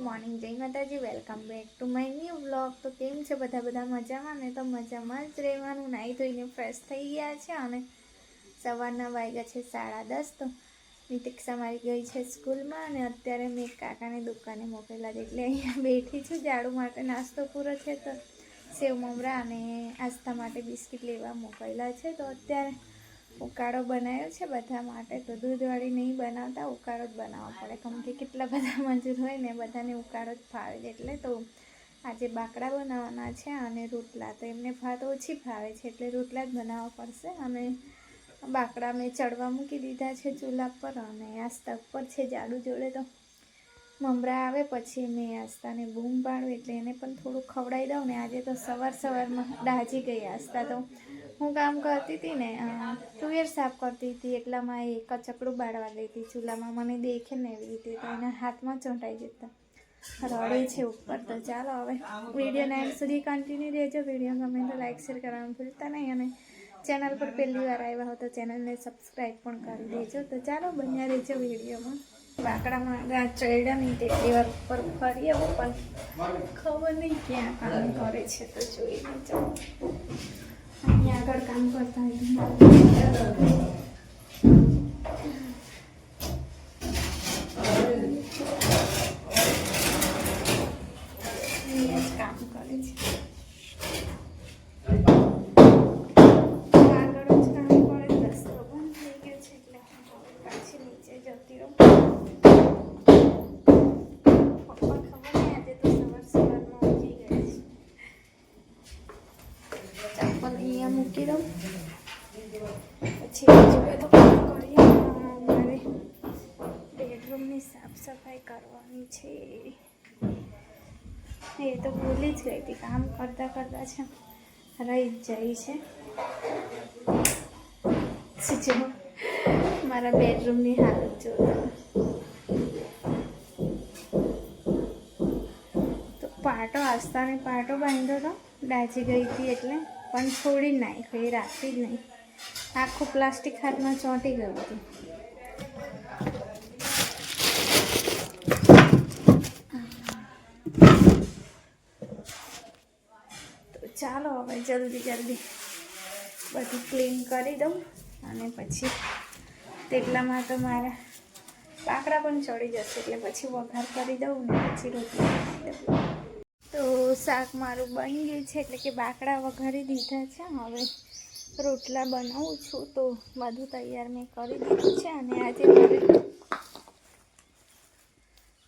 Morning Jai Mataji welcome back to my new blog તો કેમ છે બધા? બધા મજામાં? ને તો મજામાં જ રહેવાનું. નાહી ધોઈને ફ્રેશ થઈ ગયા છે અને સવારના વાગ્યા છે સાડા દસ. તો નિતિક્ષા મારી ગઈ છે સ્કૂલમાં અને અત્યારે મેં કાકાને દુકાને મોકલેલા છે. એટલે અહીંયા બેઠી છું. ઝાડુ માટે નાસ્તો પૂરો છે તો સેવ મમરા અને આસ્થા માટે બિસ્કિટ લેવા મોકલેલા છે. તો અત્યારે ઉકાળો બનાવ્યો છે બધા માટે. તો દૂધવાળી નહીં બનાવતા, ઉકાળો જ બનાવવો પડે. કેમ કે કેટલા બધા મજૂર હોય ને, બધાને ઉકાળો જ ફાવે. છે એટલે તો આજે બાકડા બનાવવાના છે અને રોટલા. તો એમને ભાત ઓછી ફાવે છે, એટલે રોટલા જ બનાવવા પડશે. અને બાકડા મેં ચડવા મૂકી દીધા છે ચૂલા પર અને આસ્તા ઉપર છે જાડુ જોડે. તો મમરા આવે પછી મેં આસ્તાને બૂમ પાડું, એટલે એને પણ થોડું ખવડાવી દઉં ને. આજે તો સવાર સવારમાં દાજી ગઈ આસ્તા. તો હું કામ કરતી હતી ને તુવેર સાફ કરતી હતી, એટલામાં એ કચકડું બાળવા ગઈ ચૂલામાં મને દેખે ને એવી રીતે તો એના હાથમાં ચોંટાઈ જતા. રડે છે ઉપર તો ચાલો હવે. વીડિયો નાઇન સુધી કન્ટિન્યુ રહેજો. વીડિયો ગમે તો લાઈક શેર કરવાનું ભૂલતા નહીં અને ચેનલ પર પહેલી વાર આવ્યા હો તો ચેનલને સબસ્ક્રાઈબ પણ કરી દેજો. તો ચાલો, બન્યા રહેજો વિડીયોમાં. બાકડામાં ચડ્યા નહીં, તેટલી વાર ઉપર ફરી આવો પણ ખબર નહીં ક્યાં કામ કરે છે તો જોઈ લેજો. અહીંયા આગળ કામ કરતા ચપ્પલ અહીંયા મૂકી દઉં. પછી બીજું બધું કરીએ. મારે બેડરૂમની સાફ સફાઈ કરવાની છે. એ તો ભૂલી જ ગઈ હતી. કામ કરતાં કરતાં છે. રહી જ જાય છે. જો, મારા બેડરૂમની હાલત જોતા. પાટો આસ્તાને પાટો બાંધ્યો હતો ડાચી ગઈ હતી એટલે પણ છોડી નાખ્યો, એ રાખતી જ નહીં. આખું પ્લાસ્ટિક હાથમાં ચોંટી ગયું હતું. તો ચાલો હવે જલ્દી જલ્દી બધું ક્લીન કરી દઉં અને પછી તેટલામાં તો મારા બાકડા પણ ચડી જશે એટલે પછી વઘાર કરી દઉં ને પછી રોટલી તો શાક મારું બની ગયું છે, એટલે કે બાકડા વઘારી દીધા છે. હવે રોટલા બનાવું છું, તો બધું તૈયાર મેં કરી દીધું છે, અને આજે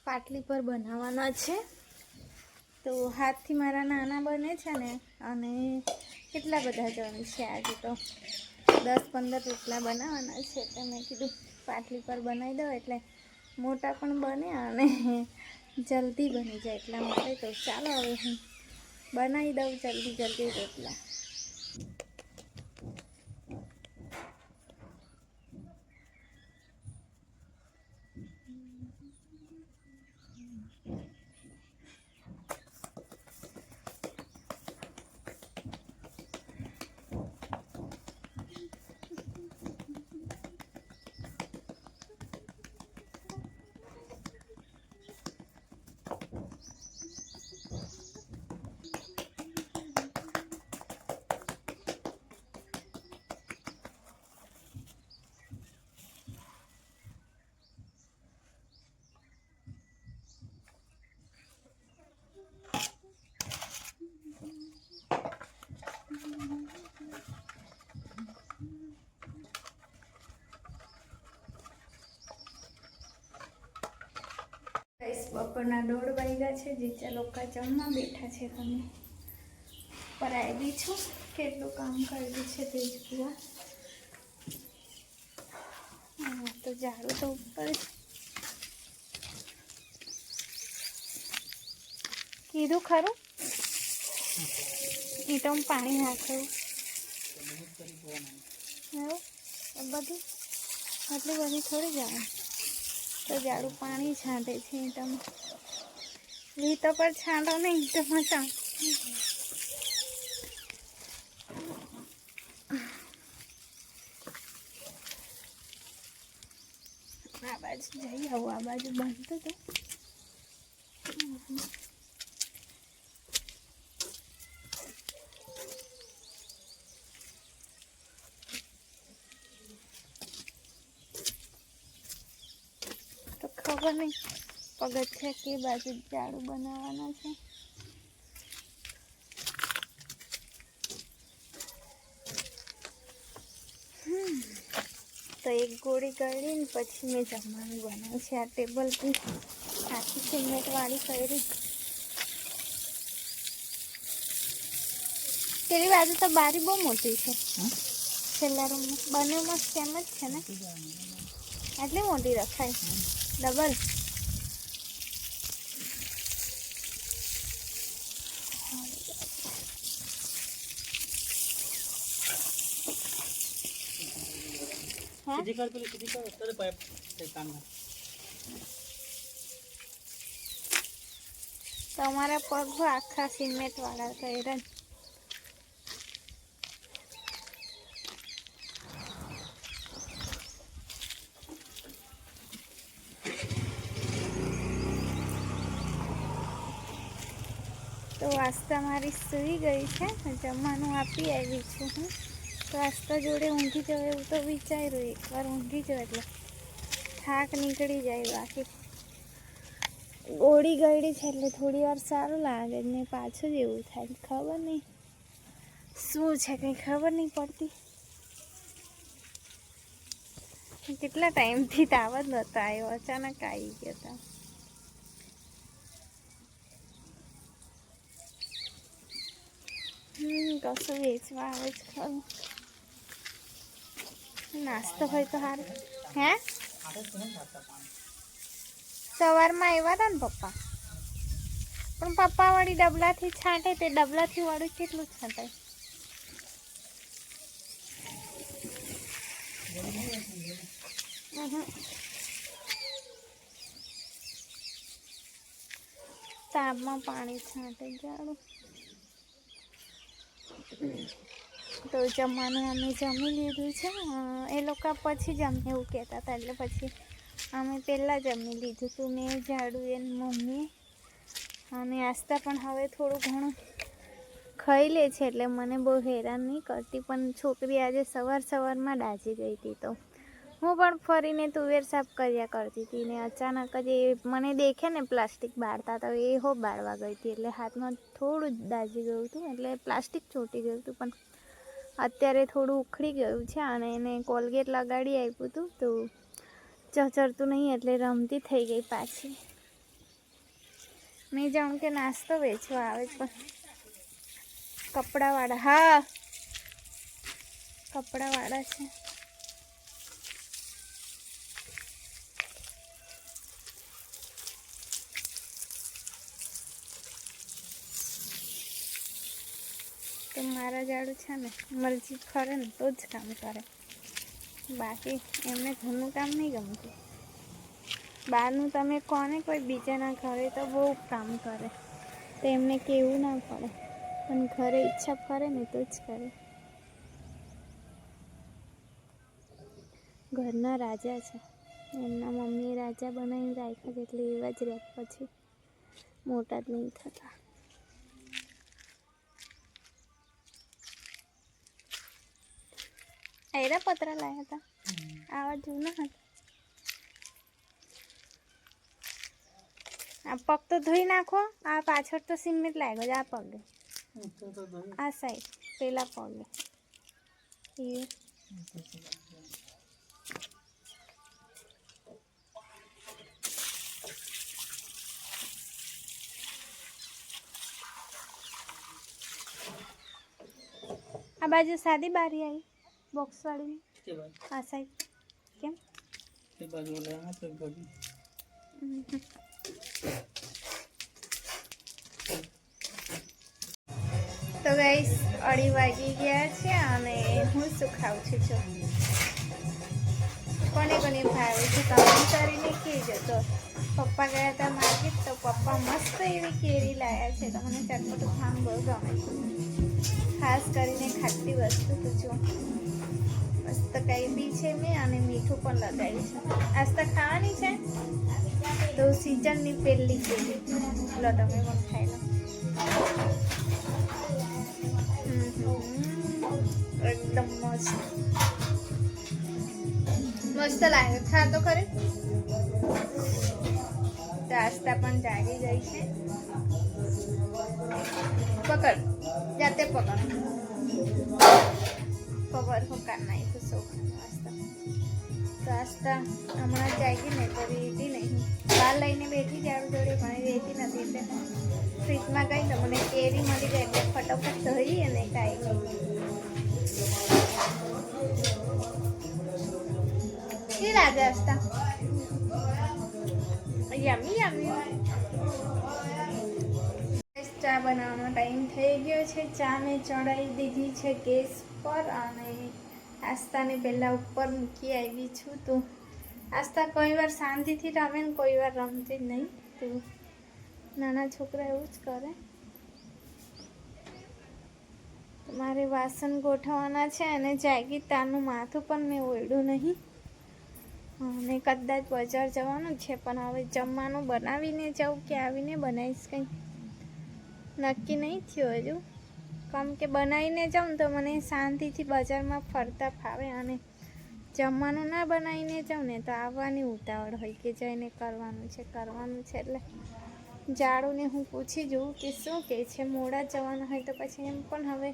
પાટલી પર બનાવવાના છે. તો હાથથી મારા નાના બને છે, ને અને કેટલા બધા જણ છે આજે તો? દસ પંદર રોટલા બનાવવાના છે, એટલે મેં કીધું પાટલી પર બનાવી દઉં, એટલે મોટા પણ બને અને જલ્દી બની જાય એટલા માટે તો ચાલો હવે હું બનાવી દઉં જલ્દી જલ્દી રોટલા ગાઈસ બપોરના દોઢ વાગ્યા છે જીચા લોકો જમવા બેઠા છે તમે. પર આવી છું કેટલું કામ કર્યું છે તે જ તો ઝાડુ તો ઉપર. કીધું ખરું? એ તો હું પાણી નાખ્યું એવું? બધું? આટલી બધી થોડી જાય તો જાડું પાણી છાંટે છે તમે રીતો પર છાંટો નહીં, તો મજા આ બાજુ જઈ આવું, આ બાજુ બંધ તો. ખબર નહીં પગથિયા કે બાજુ ઝાડુ બનાવવાના છે. તો એક ગોળી કરીને પછી મેં જમવાનું બનાવ્યું છે. આ ટેબલ બી આખી સિમેન્ટવાળી કરી. પેલી બાજુ તો બારી બહુ મોટી છે. છેલ્લા રૂમ બંનેમાં સેમ જ છે ને? આટલી મોટી રખાય. ડબલ. સીધી કર પેલી સીધી કર. અત્યારે પાઇપ તે કાનમાં. તમારા પગ આખા સિમેન્ટ વાળા કર્યા ને. આસ્તા મારી સૂઈ ગઈ છે જમવાનું આપી આવી છું હું. તો આસ્તા જોડે ઊંઘી જવાય એવું તો વિચાર્યું એકવાર ઊંઘી જાવ એટલે. થાક નીકળી જાય બાકી. ગોળી ગળી છે એટલે થોડી વાર સારું લાગે ને પાછું જ એવું થાય ખબર નહીં. શું છે કંઈ ખબર નહીં પડતી. કેટલા ટાઈમથી તાવ જ નહોતો આવ્યો, અચાનક આવી ગયો તો. કશું વેચવા આવે છે ખરું. નાસ્તો હોય તો સારું. હે? સવારમાં આવ્યા હતા ને પપ્પા? પણ પપ્પા વળી ડબલાથી છાંટે તે ડબલાથી વાળું કેટલું છાંટાય. તાપમાં પાણી છાંટે જાડું તો જમવાનું અમે જમી લીધું છે. એ લોકો પછી જમે એવું કહેતા હતા, એટલે પછી અમે પહેલાં જમી લીધું હતું મેં, ઝાડુ, એની મમ્મીએ અને આસ્તા પણ હવે થોડું ઘણું ખાઈ લે છે, એટલે મને બહુ હેરાન નહીં કરતી, પણ છોકરી આજે સવાર સવારમાં ડાજી ગઈ હતી તો. હું પણ ફરીને તુવેર સાફ કર્યા કરતી હતી ને અચાનક જ એ મને દેખે ને પ્લાસ્ટિક બાળતા તો એ હો બાળવા ગઈ હતી એટલે હાથમાં થોડું જ દાજી ગયું હતું એટલે પ્લાસ્ટિક ચોંટી ગયું હતું, પણ અત્યારે થોડું ઉખડી ગયું છે અને એને કોલગેટ લગાડી આપ્યું હતું તો ચચરતું નહીં એટલે રમતી થઈ ગઈ પાછી. મેં જાણું કે નાસ્તો વેચવા આવે પણ કપડાવાળા, હા, કપડાવાળા છે. તો મારા જાડું છે ને, મરજી ફરે ને તો જ કામ કરે. બાકી એમને ઘરનું કામ નહીં ગમતું. બહારનું તમે કોને કોઈ બીજાના ઘરે તો બહુ કામ કરે. તો એમને કેવું ના પડે. પણ ઘરે ઈચ્છા ફરે ને તો જ કરે. ઘરના રાજા છે. એમના મમ્મીએ રાજા બનાવીને રાખ્યા એટલે એવા જ રહે પછી મોટા જ નહીં થતા. એરા પતરા લાયા હતા આવા જૂના હતા આ પગ તો ધોઈ નાખો આ પાછળ તો સિમેન્ટ લાગ્યો છે આ પગે તો તો દહીં આ સાઈડ પેલા પગે એ આ બાજુ સાદી બારી આવી બોક્સ વાળી આ સાઈડ કેમ? તે બાજુ લેવા તો ગોડી તો ગાઈસ અઢી વાગી ગયા છે અને હું શું ખાઉં છું જો? કોને કોને ભાવે છે કમેન્ટ કરીને કહેજો. તો પપ્પા ગયા હતા માર્કેટ તો પપ્પા મસ્ત એવી કેરી લાવ્યા છે. તો મને ચટપટું ખાવાનું બહુ ગમે ખાસ કરીને ખાટી વસ્તુ જો, મસ્ત કઈ બી છે મેં અને મીઠું પણ લગાવ્યું છે. આજ તો ખાવાની છે? તો સિઝનની પહેલી કેરી. લો તમે પણ ખાઈ લો. એકદમ મસ્ત. મસ્ત લાગે. ખા તો ખરી? આસ્તા પણ જાગી ગઈ છે. પકડ. જાતે પકડ. પકડ હોકાર નાખી સોફાનું આસ્તા તો આસ્તા હમણાં જાગી ને, તો રહેતી નહીં. બહાર લઈને બેઠી જાડું જોડે, પણ રહેતી નથી. એટલે ફ્રીજમાં ગઈ તો મને કેરી મળી જાય, એટલે ફટોફટ ધરી અને ખાઈ ગઈ કે લાગે આસ્તા યમી યમી ચા બનાવવાનો ટાઈમ થઈ ગયો છે. ચા મેં ચડાવી દીધી છે ગેસ પર અને આસ્તાને પહેલાં ઉપર મૂકી આવી છું તો આસ્તા કોઈ વાર શાંતિથી રમે ને કોઈ વાર રમતી જ નહીં. તો નાના છોકરા એવું જ કરે. મારે વાસણ ગોઠવવાના છે અને જાગી તાનું માથું પણ મેં ઓળ્યું નહીં. અને કદાચ બજાર જવાનું છે, પણ હવે જમવાનું બનાવીને જાઉં કે આવીને બનાવીશ કંઈ? નક્કી નહીં થયું હજુ. કેમ કે બનાવીને જાઉં તો મને શાંતિથી બજારમાં ફરતા ફાવે અને જમવાનું ના બનાવીને જાઉં ને તો આવવાની ઉતાવળ હોય કે જઈને કરવાનું છે કરવાનું છે. એટલે જાડુને હું પૂછી જોઉં કે શું કહે છે, મોડા જવાનું હોય તો પછી એમ પણ હવે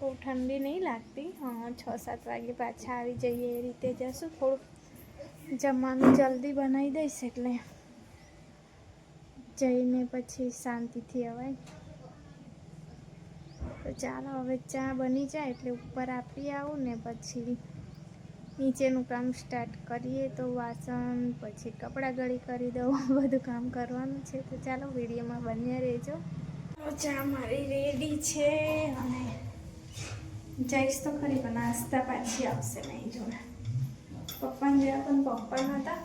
બહુ ઠંડી નહીં લાગતી. હા છ સાત વાગે પાછા આવી જઈએ એ રીતે જશું થોડું જમવાનું જલ્દી બનાવી દઈશ એટલે જઈને પછી શાંતિથી અવાય. તો ચાલો હવે ચા બની જાય એટલે ઉપર આપી આવું ને પછી નીચેનું કામ સ્ટાર્ટ કરીએ તો વાસણ, પછી કપડાં ગળી કરી દઉં, બધું કામ કરવાનું છે. તો ચાલો વિડીયોમાં બન્યા રહેજો. ચા મારી રેડી છે અને જઈશ તો ખરી, પણ નાસ્તા પાછી આવશે નહીં જોડે. પપ્પાને જેવા પણ પપ્પા હતા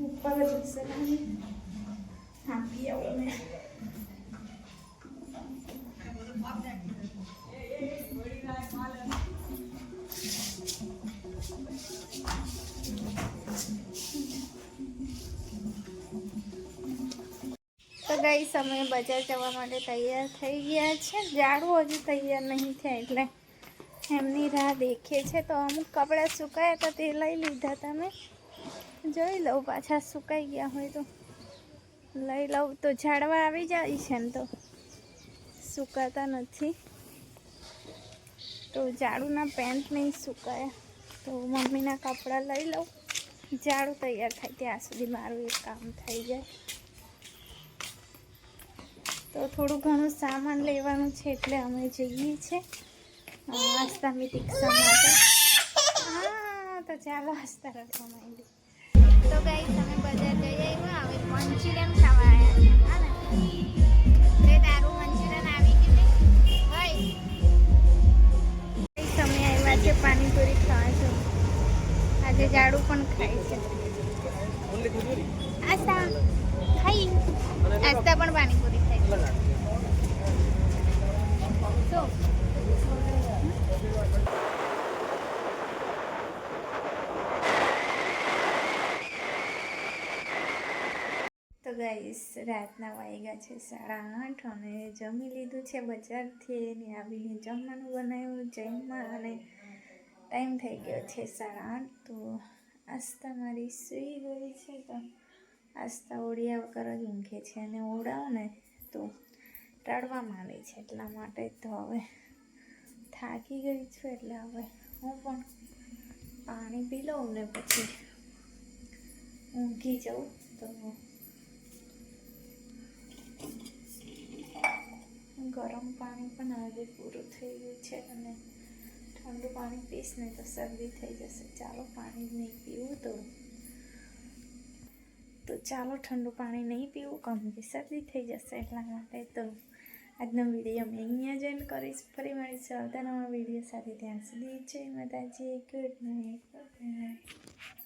ઉપર જ હશે આપી આવું મેં તો ગઈ સમય બજાર જવા માટે તૈયાર થઈ ગયા છે. જાડવું હજુ તૈયાર નહીં થયા એટલે. એમની રાહ દેખે છે તો અમુક કપડાં સુકાયા હતા તે લઈ લીધા તમે. જોઈ લઉં પાછા સુકાઈ ગયા હોય તો. લઈ લઉં તો ઝાડવા આવી જાય છે ને તો. સુકાતા નથી. તો ઝાડુના પેન્ટ નહીં સુકાયા. તો મમ્મીના કપડાં લઈ લઉં. ઝાડુ તૈયાર થાય ત્યાં સુધી મારું એક કામ થઈ જાય. તો થોડું ઘણું સામાન લેવાનું છે એટલે અમે જઈએ છીએ આસ્તા મિતિક તો ચાલો, હસતા રખવા માંડી તો કઈ તમે બજાર જઈ આવ્યા. હવે મંચુરિયન ખાવા આવ્યા છે. તારું મંચુરિયન આવી ગયું ને? તમે આવ્યા છે પાણીપુરી ખાવા છો. આજે જાડુ પણ ખાય છે. આસ્તા ખાઈ. આસ્તા પણ પાણીપુરી ખાય તો તો ગાઈસ રાતના વાગ્યા છે સાડા આઠ અને જમી લીધું છે બજારથી. એને આવીને જમવાનું બનાવ્યું જમવા અને ટાઈમ થઈ ગયો છે સાડા આઠ. તો આસ્તા મારી સૂઈ ગઈ છે તો આસ્તા ઓળિયા વગર જ ઊંઘે છે અને ઓળાવ ને તો રડવા માંડે છે એટલા માટે તો હવે થાકી ગઈ છું એટલે હવે હું પણ પાણી પી લઉં ને પછી ઊંઘી જાઉં તો ગરમ પાણી પણ આજે પૂરું થઈ ગયું છે અને ઠંડુ પાણી પીશ ને તો શરદી થઈ જશે. ચાલો પાણી નહીં પીવું તો. તો ચાલો ઠંડુ પાણી નહીં પીવું કમ કે શરદી થઈ જશે એટલા માટે તો આજનો વીડિયો મેં અહીંયા જોઈન કરીશ. ફરી મળીશું આવતા નવા વીડિયો સાથે. ત્યાં સુધી જય માતાજી, ગુડ નાઇટ